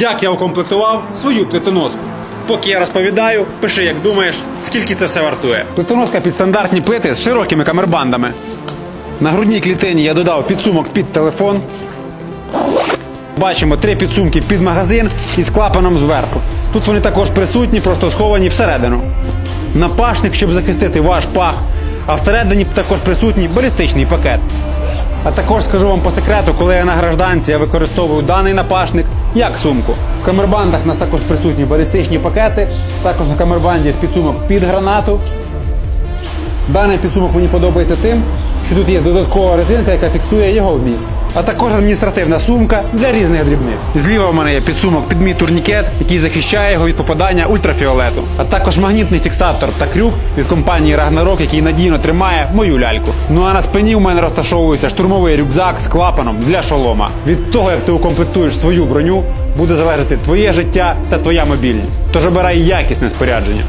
Як я укомплектував свою плитоноску? Поки я розповідаю, пиши, як думаєш, скільки це все вартує. Плитоноска під стандартні плити з широкими камербандами. На грудній клітині я додав підсумок під телефон. Бачимо три підсумки під магазин із клапаном зверху. Тут вони також присутні, просто сховані всередину. Напашник, щоб захистити ваш пах, а всередині також присутній балістичний пакет. А також скажу вам по секрету, коли я на гражданці я використовую даний напашник як сумку. В камербандах у нас також присутні балістичні пакети, також на камербанді є підсумок під гранату. Даний підсумок мені подобається тим, що тут є додаткова резинка, яка фіксує його вміст. А також адміністративна сумка для різних дрібних. Зліва в мене є підсумок під мій турнікет, який захищає його від попадання ультрафіолету. А також магнітний фіксатор та крюк від компанії Ragnarok, який надійно тримає мою ляльку. Ну а на спині у мене розташовується штурмовий рюкзак з клапаном для шолома. Від того, як ти укомплектуєш свою броню, буде залежати твоє життя та твоя мобільність. Тож обирай якісне спорядження.